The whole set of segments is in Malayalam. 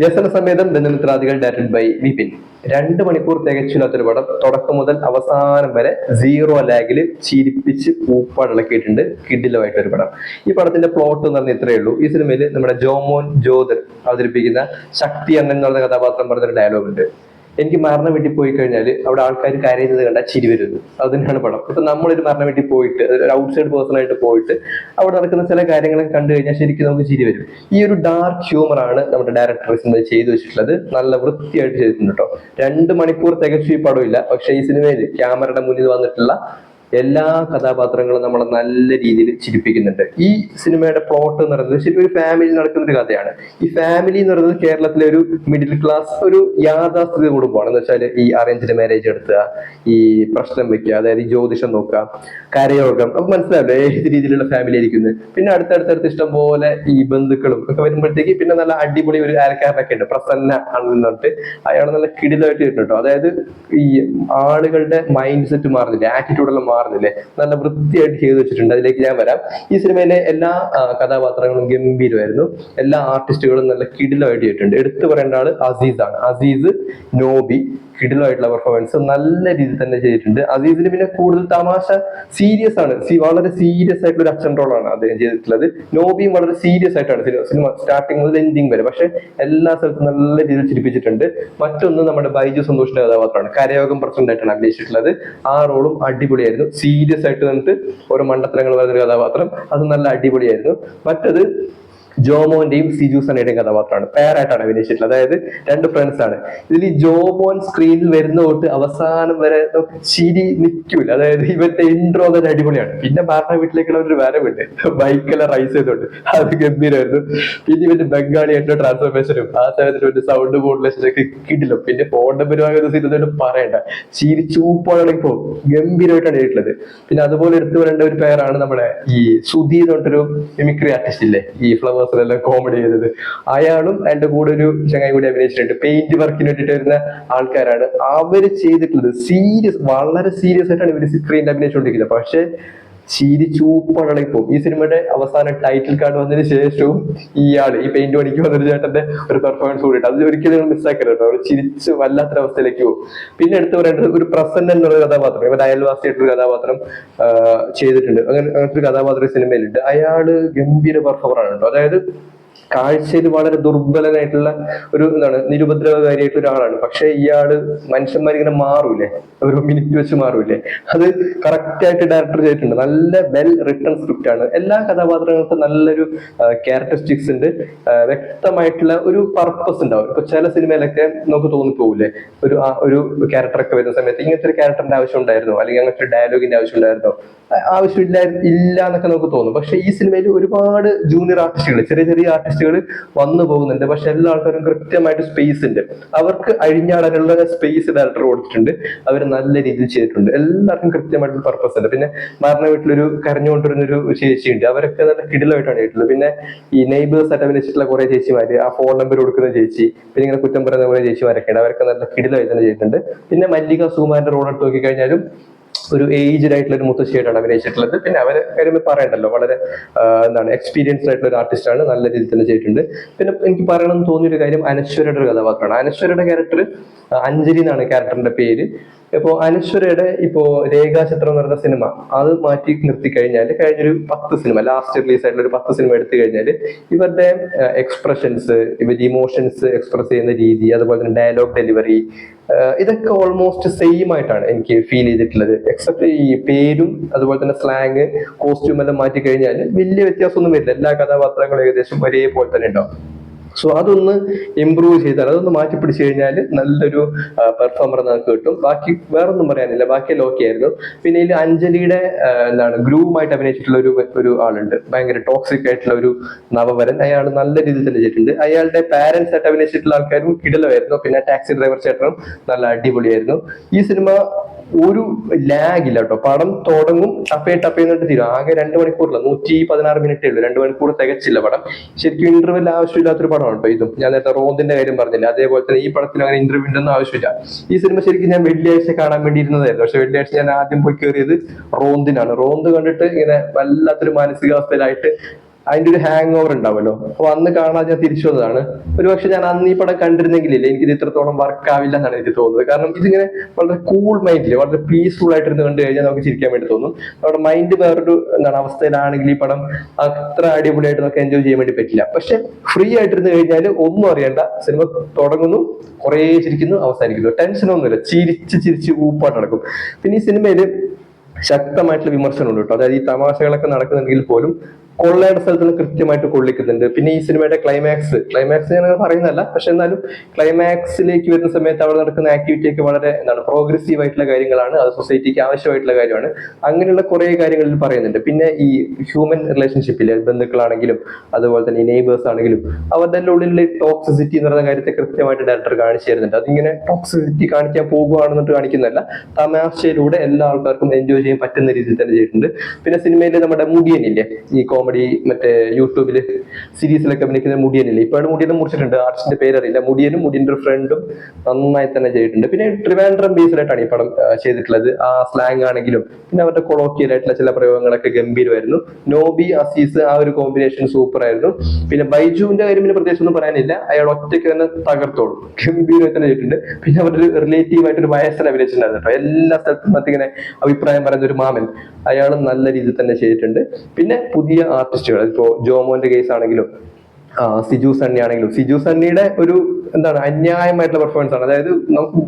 വ്യസന സമേതം ബന്ധുമിത്രാദികൾ ഡയറക്ടഡ് ബൈ വിപിൻ. രണ്ട് മണിക്കൂർ തികച്ചില്ലാത്തൊരു പടം. തുടക്കം മുതൽ അവസാനം വരെ സീറോ ലാഗിൽ ചിരിപ്പിച്ച് പൂപ്പാടിളക്കിയിട്ടുണ്ട് കിഡിലുമായിട്ടൊരു പടം. ഈ പടത്തിന്റെ പ്ലോട്ട് എന്ന് പറഞ്ഞാൽ ഇത്രയേ ഉള്ളൂ. ഈ സിനിമയിൽ നമ്മുടെ ജോമോൻ ജ്യോതിർ അവതരിപ്പിക്കുന്ന ശക്തി അണ്ണൻ എന്ന് പറഞ്ഞ കഥാപാത്രം പറഞ്ഞൊരു ഡയലോഗ് ഉണ്ട്. എനിക്ക് മരണ വീട്ടിൽ പോയി കഴിഞ്ഞാൽ അവിടെ ആൾക്കാർ കരയുന്നത് കണ്ടാൽ ചിരി വരുന്നു അത് തന്നെയാണ് പടം. ഇപ്പൊ നമ്മളൊരു മരണ വീട്ടിൽ പോയിട്ട് ഒരു ഔട്ട്സൈഡ് പേഴ്സൺ ആയിട്ട് പോയിട്ട് അവിടെ നടക്കുന്ന ചില കാര്യങ്ങളൊക്കെ കണ്ടു കഴിഞ്ഞാൽ ശരിക്കും നമുക്ക് ചിരി വരും. ഈ ഒരു ഡാർക്ക് ഹ്യൂമർ ആണ് നമ്മുടെ ഡയറക്ടർ സിനിമ ചെയ്തു വെച്ചിട്ടുള്ളത്. നല്ല വൃത്തിയായിട്ട് ചെയ്തിട്ടുണ്ട് കേട്ടോ രണ്ട് മണിക്കൂർ തികച്ചു ഈ പടമില്ല. പക്ഷെ ഈ സിനിമയിൽ ക്യാമറയുടെ മുന്നിൽ വന്നിട്ടുള്ള എല്ലാ കഥാപാത്രങ്ങളും നമ്മളെ നല്ല രീതിയിൽ ചിരിപ്പിക്കുന്നുണ്ട്. ഈ സിനിമയുടെ പ്ലോട്ട് എന്ന് പറയുന്നത് ശരിക്കും ഒരു ഫാമിലി നടക്കുന്ന ഒരു കഥയാണ്. ഈ ഫാമിലി എന്ന് പറയുന്നത് കേരളത്തിലെ ഒരു മിഡിൽ ക്ലാസ് ഒരു യാഥാസ്ഥിതിക കുടുംബമാണ്. എന്ന് വെച്ചാൽ ഈ അറേഞ്ച്ഡ് മാരേജ് എടുത്തുക ഈ പ്രശ്നം വെക്കുക അതായത് ഈ ജ്യോതിഷം നോക്കുക കരയോഗം അപ്പൊ മനസ്സിലാവില്ലേ? ഏത് രീതിയിലുള്ള ഫാമിലി ആയിരിക്കുന്നത് പിന്നെ അടുത്തടുത്തടുത്ത് ഇഷ്ടം പോലെ ഈ ബന്ധുക്കളും ഒക്കെ വരുമ്പോഴത്തേക്ക് പിന്നെ നല്ല അടിപൊളി ഒരു ആൾക്കാരനൊക്കെ ഉണ്ട്. പ്രസന്ന ആണെന്ന് പറഞ്ഞിട്ട് അയാൾ നല്ല കിടിലായിട്ട് കിട്ടും. അതായത് ഈ ആളുകളുടെ മൈൻഡ് സെറ്റ് മാറുന്നില്ല ആറ്റിറ്റ്യൂഡെല്ലാം മാറുന്നില്ലേ നല്ല വൃത്തിയായിട്ട് ചെയ്തു വെച്ചിട്ടുണ്ട്. അതിലേക്ക് ഞാൻ വരാം. ഈ സിനിമയിലെ എല്ലാ കഥാപാത്രങ്ങളും ഗംഭീരമായിരുന്നു. എല്ലാ ആർട്ടിസ്റ്റുകളും നല്ല കിടിലമായിട്ട് ചെയ്തിട്ടുണ്ട്. എടുത്തു പറയേണ്ട ആൾ അസീസ് ആണ് അസീസ് നോബി. കിടിലമായിട്ടുള്ള പെർഫോമൻസ് നല്ല രീതിയിൽ തന്നെ ചെയ്തിട്ടുണ്ട്. അസീസിന് പിന്നെ കൂടുതൽ തമാശ സീരിയസ് ആണ്. വളരെ സീരിയസ് ആയിട്ടുള്ള ഒരു അച്ഛൻ റോളാണ് അദ്ദേഹം ചെയ്തിട്ടുള്ളത്. നോബിയും വളരെ സീരിയസ് ആയിട്ടാണ് സിനിമ സ്റ്റാർട്ടിങ് മുതൽ എൻഡിങ് വരെ. പക്ഷെ എല്ലാ സ്ഥലത്തും നല്ല രീതിയിൽ ചിരിപ്പിച്ചിട്ടുണ്ട്. മറ്റൊന്ന് നമ്മുടെ ബൈജു സന്തോഷിന്റെ കഥാപാത്രമാണ്. കരയോഗം പ്രസിഡന്റ് ആയിട്ടാണ് അഭിനയിച്ചിട്ടുള്ളത്. ആ റോളും അടിപൊളിയായിരുന്നു. സീരിയസ് ആയിട്ട് നിന്നിട്ട് ഓരോ മണ്ടത്തരങ്ങൾ വരുന്ന കഥാപാത്രം. അത് നല്ല അടിപൊളിയായിരുന്നു. മറ്റത് ജോമോന്റെയും സിജു സനയുടെയും കഥാപാത്രമാണ്. പേരായിട്ടാണ് അഭിനയിച്ചിട്ടുള്ളത്. അതായത് രണ്ട് ഫ്രണ്ട്സ് ആണ്. ഇതിൽ ജോമോൻ സ്ക്രീനിൽ വരുന്ന തൊട്ട് അവസാനം വരെ ചിരി നിൽക്കൂല. അതായത് ഇവന്റെ ഇൻട്രോ തന്നെ അടിപൊളിയാണ്. പിന്നെ ഭാരണ വീട്ടിലേക്കുള്ള ഒരു വരവുണ്ട് ബൈക്കെല്ലാം റൈസ് ചെയ്തോണ്ട്. അത് ഗംഭീരമായിരുന്നു പിന്നെ ഇവന്റെ ബംഗാളി എന്റെ ട്രാൻസ്ഫോർമേഷനും ആ സമയത്ത് ഒരു സൗണ്ട് മോഡുലേഷൻ ഒക്കെ കിട്ടില്ല. പിന്നെ നമ്പർ വാങ്ങുന്ന സീരിയൽ പറയണ്ട. ചിരി ചൂപ്പാണെങ്കിൽ പോകും. ഗംഭീരമായിട്ടാണ് എഴുതിയിട്ടുള്ളത് പിന്നെ അതുപോലെ എടുത്തു വരേണ്ട ഒരു പേരാണ് നമ്മുടെ ഈ സുധി എന്ന് പറഞ്ഞിട്ടൊരു മിമിക്രി ആർട്ടിസ്റ്റ് ഇല്ലേ? ഈ ഫ്ലവേഴ്സിലെല്ലാം കോമഡി ചെയ്തത്. അയാളും എന്റെ കൂടെ ഒരു ചങ്ങായി കൂടി അഭിനയിച്ചിട്ടുണ്ട്. പെയിന്റ് വർക്കിന് വേണ്ടിയിട്ട് വരുന്ന ആൾക്കാരാണ്. അവർ ചെയ്തിട്ടുള്ളത് സീരിയസ് വളരെ സീരിയസ് ആയിട്ടാണ് ഇവർ സ്ക്രീനിൽ അഭിനയിച്ചുകൊണ്ടിരിക്കുന്നത്. പക്ഷെ ചിരി ചൂപ്പടളി പോകും ഈ സിനിമയുടെ അവസാന ടൈറ്റിൽ കാർഡ് വന്നതിന് ശേഷവും ഇയാൾ ഈ പെയിന്റ് പണിക്ക് വന്നൊരു ചേട്ടന്റെ ഒരു പെർഫോമൻസ് കൂടിയിട്ട് അത് ഒരിക്കലും നിങ്ങൾ മിസ്സാക്കരുത് കേട്ടോ. അവർ ചിരിച്ച് വല്ലാത്തൊരവസ്ഥയിലേക്ക് പോകും. പിന്നെ എടുത്തു പറയേണ്ടത് ഒരു പ്രസന്റ് എന്നുള്ള കഥാപാത്രം. ഇവരുടെ അയൽവാസിയായിട്ടൊരു കഥാപാത്രം ചെയ്തിട്ടുണ്ട്. അങ്ങനെ അങ്ങനത്തെ ഒരു കഥാപാത്രം സിനിമയിലുണ്ട്. അയാൾ ഗംഭീര പെർഫോമറാണ് കേട്ടോ. അതായത് കാഴ്ചയിൽ വളരെ ദുർബലനായിട്ടുള്ള ഒരു എന്താണ് നിരുപദ്രവകാരിയായിട്ട് ഒരാളാണ്. പക്ഷെ ഇയാൾ മനുഷ്യന്മാരിങ്ങനെ മാറൂലേ? ഒരു മിനിറ്റ് വെച്ച് മാറൂലേ? അത് കറക്റ്റ് ആയിട്ട് ഡയറക്ടർ ചെയ്തിട്ടുണ്ട്. നല്ല വെൽ റിട്ടേൺ സ്ക്രിപ്റ്റ് ആണ്. എല്ലാ കഥാപാത്രങ്ങൾക്കും നല്ലൊരു ക്യാരക്ടറിസ്റ്റിക്സ് ഉണ്ട്. വ്യക്തമായിട്ടുള്ള ഒരു പർപ്പസ് ഉണ്ടാവും. ഇപ്പൊ ചില സിനിമയിലൊക്കെ നമുക്ക് തോന്നിപ്പോകൂലേ? ഒരു ആ- ഒരു ക്യാരക്ടർ ഒക്കെ വരുന്ന സമയത്ത് ഇങ്ങനത്തെ ഒരു ക്യാരക്ടറിന്റെ ആവശ്യം ഉണ്ടായിരുന്നോ? അല്ലെങ്കിൽ അങ്ങനത്തെ ഒരു ഡയലോഗിന്റെ ആവശ്യം ഉണ്ടായിരുന്നോ? ആവശ്യമില്ല ഇല്ല എന്നൊക്കെ നമുക്ക് തോന്നും. പക്ഷെ ഈ സിനിമയിൽ ഒരുപാട് ജൂനിയർ ആർട്ടിസ്റ്റുകൾ ചെറിയ ചെറിയ ആർട്ടിസ്റ്റുകൾ വന്നു പോകുന്നുണ്ട്. പക്ഷെ എല്ലാ ആൾക്കാരും കൃത്യമായിട്ട് സ്പേസ് ഉണ്ട്. അവർക്ക് അഴിഞ്ഞാടാനുള്ള സ്പേസ് ഡയറക്ടർ കൊടുത്തിട്ടുണ്ട്. അവർ നല്ല രീതിയിൽ ചെയ്തിട്ടുണ്ട്. എല്ലാവർക്കും കൃത്യമായിട്ടുള്ള പർപ്പസ് ഉണ്ട്. പിന്നെ മരണ വീട്ടിലൊരു കരഞ്ഞുകൊണ്ടിരുന്ന ഒരു ചേച്ചി ഉണ്ട് അവരൊക്കെ നല്ല കിടിലമായിട്ടാണ് ചെയ്തിട്ടുള്ളത്. പിന്നെ ഈ നെയ്ബേഴ്സ് ആയിട്ട് അഭിനയിച്ചിട്ടുള്ള കുറെ ചേച്ചിമാര് ആ ഫോൺ നമ്പർ കൊടുക്കുന്ന ചേച്ചി പിന്നെ ഇങ്ങനെ കുറ്റം പറയുന്ന കുറെ ചേച്ചിമാരൊക്കെ ഉണ്ട്. അവരൊക്കെ നല്ല കിടിലമായി തന്നെ ചെയ്തിട്ടുണ്ട്. പിന്നെ മല്ലിക സുകുമാരന്റെ റോഡ് എടുത്ത് നോക്കിക്കഴിഞ്ഞാലും ഒരു ഏജ്ഡ് ആയിട്ടുള്ള ഒരു മുത്തശ്ശിയായിട്ടാണ് അഭിനയിച്ചിട്ടുള്ളത്. പിന്നെ അവരെ കാര്യം പറയണ്ടല്ലോ. വളരെ എന്താണ് എക്സ്പീരിയൻസ്ഡ് ആയിട്ടുള്ള ഒരു ആർട്ടിസ്റ്റാണ് നല്ല രീതിയിൽ തന്നെ ചെയ്തിട്ടുണ്ട്. പിന്നെ എനിക്ക് പറയണമെന്ന് തോന്നിയൊരു കാര്യം അനശ്വരയുടെ ഒരു കഥാപാത്രമാണ്. അനശ്വരയുടെ ക്യാരക്ടർ അഞ്ജലി എന്നാണ് ക്യാരക്ടറിന്റെ പേര്. ഇപ്പോ അനശ്വരയുടെ ഇപ്പോ രേഖാചിത്രം എന്ന് പറയുന്ന സിനിമ അത് മാറ്റി നിർത്തി കഴിഞ്ഞാൽ കഴിഞ്ഞൊരു പത്ത് സിനിമ ലാസ്റ്റ് റിലീസ് ആയിട്ടുള്ള ഒരു പത്ത് സിനിമ എടുത്തു കഴിഞ്ഞാൽ ഇവരുടെ എക്സ്പ്രഷൻസ് ഇവരുടെ ഇമോഷൻസ് എക്സ്പ്രസ് ചെയ്യുന്ന രീതി അതുപോലെ തന്നെ ഡയലോഗ് ഡെലിവറി ഇതൊക്കെ ഓൾമോസ്റ്റ് സെയിം ആയിട്ടാണ് എനിക്ക് ഫീൽ ചെയ്തിട്ടുള്ളത്. എക്സെപ്റ്റ് ഈ പേരും അതുപോലെ തന്നെ സ്ലാങ് കോസ്റ്റ്യൂം എല്ലാം മാറ്റി കഴിഞ്ഞാൽ വലിയ വ്യത്യാസമൊന്നും വരില്ല. എല്ലാ കഥാപാത്രങ്ങളും ഏകദേശം ഒരേപോലെ തന്നെ ഉണ്ടാവും. സോ അതൊന്ന് ഇമ്പ്രൂവ് ചെയ്താൽ അതൊന്ന് മാറ്റി പിടിച്ചു കഴിഞ്ഞാൽ നല്ലൊരു പെർഫോമർ നമുക്ക് കിട്ടും. ബാക്കി വേറൊന്നും പറയാനില്ല. ബാക്കിയെല്ലാം ഓക്കെ ആയിരുന്നു. പിന്നെ ഇതിൽ അഞ്ജലിയുടെ എന്താണ് ഗ്രൂവുമായിട്ട് അഭിനയിച്ചിട്ടുള്ള ഒരു ഒരു ആളുണ്ട്. ഭയങ്കര ടോക്സിക് ആയിട്ടുള്ള ഒരു നവവരൻ. അയാൾ നല്ല രീതിയിൽ തന്നെ ചെയ്തിട്ടുണ്ട്. അയാളുടെ പാരന്റ്സ് ആയിട്ട് അഭിനയിച്ചിട്ടുള്ള ആൾക്കാരും കിടലമായിരുന്നു പിന്നെ ടാക്സി ഡ്രൈവർ ചേട്ടനും നല്ല അടിപൊളിയായിരുന്നു. ഈ സിനിമ ഒരു ലാഗ് ഇല്ല കേട്ടോ. പടം തുടങ്ങും ടപ്പേ ടപ്പേ എന്നിട്ട് തീരും. ആകെ രണ്ട് മണിക്കൂറില്ല? നൂറ്റി പതിനാറ് മിനിറ്റേ ഉള്ളൂ. രണ്ട് മണിക്കൂർ തികച്ചില്ല പടം. ശരിക്കും ഇന്റർവ്യൂ ആവശ്യമില്ലാത്തൊരു പടമാണ് കേട്ടോ ഇതും. ഞാൻ നേരത്തെ റോന്തിന്റെ കാര്യം പറഞ്ഞില്ല? അതേപോലെ തന്നെ ഈ പടത്തിൽ അങ്ങനെ ഇന്റർവ്യൂ ഒന്നും ആവശ്യമില്ല. ഈ സിനിമ ശരിക്കും ഞാൻ വെള്ളിയാഴ്ച കാണാൻ വേണ്ടി ഇരുന്നതായിരുന്നു പക്ഷെ വെള്ളിയാഴ്ച ഞാൻ ആദ്യം പോയി കയറിയത് റോന്തിനാണ്. റോന്ത് കണ്ടിട്ട് ഇങ്ങനെ വല്ലാത്തൊരു മാനസികാവസ്ഥയിലായിട്ട് അതിന്റെ ഒരു ഹാങ് ഓവർ ഉണ്ടാവുമല്ലോ. അപ്പൊ അന്ന് കാണാതെ ഞാൻ തിരിച്ചു വന്നതാണ്. ഒരുപക്ഷെ ഞാൻ അന്ന് ഈ പടം കണ്ടിരുന്നെങ്കിലില്ലേ എനിക്കിത് ഇത്രത്തോളം വർക്ക് ആവില്ല എന്നാണ് എനിക്ക് തോന്നുന്നത്. കാരണം ഇതിങ്ങനെ വളരെ കൂൾ മൈൻഡിൽ വളരെ പീസ്ഫുൾ ആയിട്ടിരുന്ന് കണ്ടു കഴിഞ്ഞാൽ നമുക്ക് ചിരിക്കാൻ വേണ്ടി തോന്നും. നമ്മുടെ മൈൻഡ് വേറൊരു എന്താണ് അവസ്ഥയിലാണെങ്കിൽ ഈ പടം അത്ര അടിപൊളിയായിട്ട് നമുക്ക് എൻജോയ് ചെയ്യാൻ വേണ്ടി പറ്റില്ല. പക്ഷെ ഫ്രീ ആയിട്ടിരുന്ന് കഴിഞ്ഞാൽ ഒന്നും അറിയണ്ട. സിനിമ തുടങ്ങുന്നു കുറേ ചിരിക്കുന്നു അവസാനിക്കുന്നു. ടെൻഷനൊന്നുമില്ല ചിരിച്ച് ചിരിച്ച് ഊപ്പാട്ട് നടക്കും. പിന്നെ ഈ സിനിമയിൽ ശക്തമായിട്ടുള്ള വിമർശനമുണ്ട് കേട്ടോ. അതായത് ഈ തമാശകളൊക്കെ നടക്കുന്നുണ്ടെങ്കിൽ പോലും കൊള്ളയുടെ സ്ഥലത്ത് നിന്ന് കൃത്യമായിട്ട് കൊള്ളിക്കുന്നുണ്ട്. പിന്നെ ഈ സിനിമയുടെ ക്ലൈമാക്സ് ക്ലൈമാക്സ് ഞാൻ പറയുന്നതല്ല. പക്ഷെ എന്നാലും ക്ലൈമാക്സിലേക്ക് വരുന്ന സമയത്ത് അവിടെ നടക്കുന്ന ആക്ടിവിറ്റി ഒക്കെ വളരെ എന്താണ് പ്രോഗ്രസീവ് ആയിട്ടുള്ള കാര്യങ്ങളാണ്. അത് സൊസൈറ്റിക്ക് ആവശ്യമായിട്ടുള്ള കാര്യമാണ്. അങ്ങനെയുള്ള കുറേ കാര്യങ്ങളിൽ പറയുന്നുണ്ട്. പിന്നെ ഈ ഹ്യൂമൻ റിലേഷൻഷിപ്പിൽ ബന്ധുക്കളാണെങ്കിലും അതുപോലെ തന്നെ ഈ നെയ്ബേഴ്സ് ആണെങ്കിലും അവരുടെ ഉള്ളിൽ ടോക്സിസിറ്റി എന്ന് പറയുന്ന കാര്യത്തെ കൃത്യമായിട്ട് ഡയറക്ടർ കാണിച്ചു തരുന്നുണ്ട്. അതിങ്ങനെ ടോക്സിസിറ്റി കാണിക്കാൻ പോകുകയാണെന്നിട്ട് കാണിക്കുന്നതല്ല. തമാശയിലൂടെ എല്ലാ ആൾക്കാർക്കും എൻജോയ് ചെയ്യാൻ പറ്റുന്ന രീതിയിൽ തന്നെ ചെയ്തിട്ടുണ്ട്. പിന്നെ സിനിമയിൽ നമ്മുടെ മുടിയനില്ലേ ഈ കോമഡി മറ്റേ യൂട്യൂബിൽ സീരീസിലൊക്കെ അഭിനയിക്കുന്ന മുടിയനില്ലേ? ഇപ്പോഴാണ് മുടിയനും മുറിച്ചിട്ടുണ്ട്. ആർട്ടിസ്റ്റിന്റെ പേരറിയില്ല. മുടിയനും മുടിയന്റെ ഒരു ഫ്രണ്ടും നന്നായി തന്നെ ചെയ്തിട്ടുണ്ട്. പിന്നെ ട്രിവാൻഡ്രം ബേസിലായിട്ടാണ് ഈ പടം ചെയ്തിട്ടുള്ളത്. ആ സ്ലാങ് ആണെങ്കിലും പിന്നെ അവരുടെ കൊളോക്കിയൽ ആയിട്ടുള്ള ചില പ്രയോഗങ്ങളൊക്കെ ഗംഭീരമായിരുന്നു. നോബി അസീസ് ആ ഒരു കോമ്പിനേഷൻ സൂപ്പർ ആയിരുന്നു. പിന്നെ ബൈജുവിന്റെ കാര്യം പിന്നെ പ്രത്യേകിച്ച് ഒന്നും പറയാനില്ല. അയാൾ ഒറ്റയ്ക്ക് തന്നെ തകർത്തോളും. ഗംഭീരമായി തന്നെ ചെയ്തിട്ടുണ്ട്. പിന്നെ അവരുടെ റിലേറ്റീവ് ആയിട്ട് ഒരു വയസ്സിൽ അഭിനയിച്ചിട്ടുണ്ടായിരുന്നു കേട്ടോ. എല്ലാ സ്ഥലത്തും മറ്റിങ്ങനെ അഭിപ്രായം പറയുന്ന ഒരു മാമൻ അയാളും നല്ല രീതിയിൽ തന്നെ ചെയ്തിട്ടുണ്ട്. പിന്നെ പുതിയ ആർട്ടിസ്റ്റുകൾ ഇപ്പോ ജോമോന്റെ കേസ് ആണെങ്കിലും സിജു സണ്ണി ആണെങ്കിലും സിജു സണ്ണിയുടെ ഒരു എന്താണ് അന്യായമായിട്ടുള്ള പെർഫോമൻസ് ആണ്. അതായത് നമുക്ക്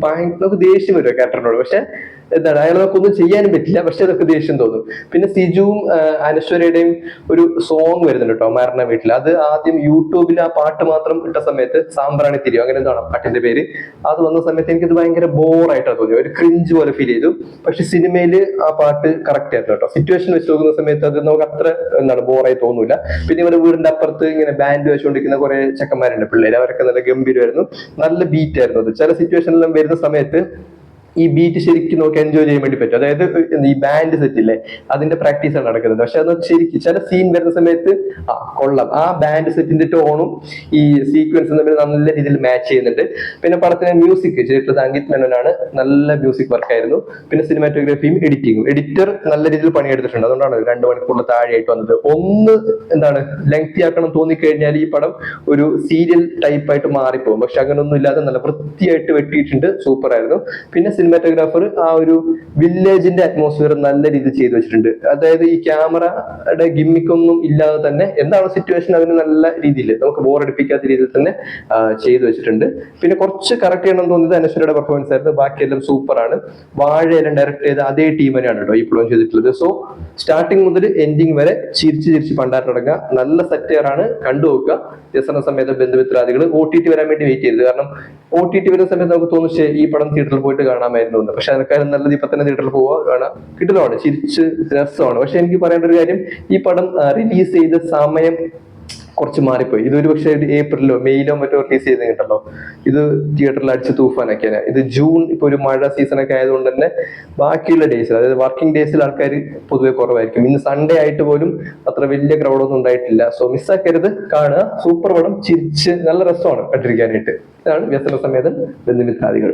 നമുക്ക് ദേഷ്യം വരും ക്യാരക്ടറിനോട് പക്ഷെ എന്താണ്? അയാൾ നമുക്കൊന്നും ചെയ്യാനും പറ്റില്ല. പക്ഷെ അതൊക്കെ ദേഷ്യം തോന്നും. പിന്നെ സിജുവും അനശ്വരയുടെയും ഒരു സോങ് വരുന്നുണ്ട് കേട്ടോ മരണ വീട്ടിൽ. അത് ആദ്യം യൂട്യൂബിൽ ആ പാട്ട് മാത്രം ഇട്ട സമയത്ത് സാമ്പ്രാണി തിരിയോ. അങ്ങനെ എന്താണ് പാട്ടിന്റെ പേര്? അത് വന്ന സമയത്ത് എനിക്കത് ഭയങ്കര ബോറായിട്ടാണ് തോന്നി ഒരു ക്രിഞ്ച് പോലെ ഫീൽ ചെയ്തു. പക്ഷെ സിനിമയിൽ ആ പാട്ട് കറക്റ്റ് ആയിരുന്നു കേട്ടോ സിറ്റുവേഷൻ വെച്ച് നോക്കുന്ന സമയത്ത് അത് നമുക്ക് അത്ര എന്താണ് ബോറായി തോന്നൂല. പിന്നെ ഇവരുടെ വീടിന്റെ അപ്പുറത്ത് ഇങ്ങനെ ബാൻഡ് വെച്ചുകൊണ്ടിരിക്കുന്ന കുറെ ചെക്കന്മാരുണ്ട് പിള്ളേർ അവരൊക്കെ നല്ല ഗംഭീരമായിരുന്നു. നല്ല ബീറ്റ് ആയിരുന്നു അത്. ചില സിറ്റുവേഷനിലും വരുന്ന സമയത്ത് ഈ ബീറ്റ് ശരിക്കും നമുക്ക് എൻജോയ് ചെയ്യാൻ വേണ്ടി പറ്റും. അതായത് ഈ ബാൻഡ് സെറ്റ് ഇല്ലേ അതിന്റെ പ്രാക്ടീസ് ആണ് നടക്കുന്നത്. പക്ഷെ അത് ശരിക്കും ചില സീൻ വരുന്ന സമയത്ത് ആ കൊള്ളാം. ആ ബാൻഡ് സെറ്റിന്റെ ടോണും ഈ സീക്വൻസും തമ്മിൽ നല്ല രീതിയിൽ മാച്ച് ചെയ്യുന്നുണ്ട്. പിന്നെ പടത്തിന് മ്യൂസിക് ചെയ്തിട്ടുള്ളത് അങ്കിത് മേനോനാണ് നല്ല മ്യൂസിക് വർക്കായിരുന്നു പിന്നെ സിനിമാറ്റോഗ്രാഫിയും എഡിറ്റിങ്ങും എഡിറ്റർ നല്ല രീതിയിൽ പണിയെടുത്തിട്ടുണ്ട്. അതുകൊണ്ടാണ് രണ്ട് മണിക്കൂറിൽ താഴെയായിട്ട് വന്നത്. ഒന്ന് എന്താണ് ലെങ്തി ആക്കണം തോന്നിക്കഴിഞ്ഞാൽ ഈ പടം ഒരു സീരിയൽ ടൈപ്പ് ആയിട്ട് മാറിപ്പോകും. പക്ഷെ അങ്ങനെ ഒന്നും ഇല്ലാതെ നല്ല വൃത്തിയായിട്ട് വെട്ടിയിട്ടുണ്ട്. സൂപ്പർ ആയിരുന്നു. പിന്നെ സിനിമാറ്റോഗ്രാഫർ ആ ഒരു വില്ലേജിന്റെ അറ്റ്മോസ്ഫിയർ നല്ല രീതിയിൽ ചെയ്തു വെച്ചിട്ടുണ്ട്. അതായത് ഈ ക്യാമറയുടെ ഗിമ്മിക്കൊന്നും ഇല്ലാതെ തന്നെ എന്താണ് സിറ്റുവേഷൻ അതിന് നല്ല രീതിയിൽ നമുക്ക് ബോറടിപ്പിക്കാത്ത രീതിയിൽ തന്നെ ചെയ്തു വെച്ചിട്ടുണ്ട്. പിന്നെ കുറച്ച് കറക്റ്റ് ചെയ്യണം തോന്നിയത് അനശ്വരയുടെ പെർഫോമൻസ് ആയിരുന്നു. ബാക്കിയെല്ലാം സൂപ്പർ ആണ്. വാഴയെല്ലാം ഡയറക്ട് ചെയ്ത അതേ ടീം തന്നെയാണ് കേട്ടോ ഇപ്പോൾ ചെയ്തിട്ടുള്ളത്. സോ സ്റ്റാർട്ടിങ് മുതൽ എൻഡിങ് വരെ ചിരിച്ച് ചിരിച്ച് പണ്ടാട്ടടങ്ങുക നല്ല സെറ്റുകാരാണ് ആണ്. കണ്ടുനോക്കുക വ്യസന സമയത്ത് ബന്ധുമിത്രാദികൾ ഒ ടി ടി വരാൻ വേണ്ടി വെയിറ്റ് ചെയ്തത് കാരണം ഒ ടി ടി വരുന്ന സമയത്ത് നമുക്ക് തോന്നുന്നു ഈ പടം തിയേറ്ററിൽ പോയിട്ട് കാണാമായിരുന്നു പക്ഷെ അതിനേക്കാളും നല്ലത് ഇപ്പൊ തന്നെ തിയേറ്ററിൽ പോവുക കാണാം. കിട്ടലാണ് ചിരിച്ച് രസമാണ്. പക്ഷെ എനിക്ക് പറയേണ്ട ഒരു കാര്യം ഈ പടം റിലീസ് ചെയ്ത സമയം കുറച്ച് മാറിപ്പോയി. ഇതൊരു പക്ഷേ ഏപ്രിലോ മെയ്യിലോ മറ്റോ റിലീസ് ചെയ്ത് കിട്ടല്ലോ ഇത് തിയേറ്ററിൽ അടിച്ച് തൂഫാനൊക്കെയാണ് ഇത് ജൂൺ ഇപ്പൊ ഒരു മഴ സീസൺ ഒക്കെ ആയതുകൊണ്ട് തന്നെ ബാക്കിയുള്ള ഡേയ്സിൽ അതായത് വർക്കിംഗ് ഡേയ്സിൽ ആൾക്കാർ പൊതുവെ കുറവായിരിക്കും. ഇന്ന് സൺഡേ ആയിട്ട് പോലും അത്ര വലിയ ക്രൗഡൊന്നും ഉണ്ടായിട്ടില്ല. സോ മിസ്സാക്കരുത് കാണുക. സൂപ്പർ പടം. ചിരിച്ച് നല്ല രസമാണ് കണ്ടിരിക്കാനായിട്ട്. ഇതാണ് വ്യസന സമേതൻ ബന്ധുമിത്രാദികൾ.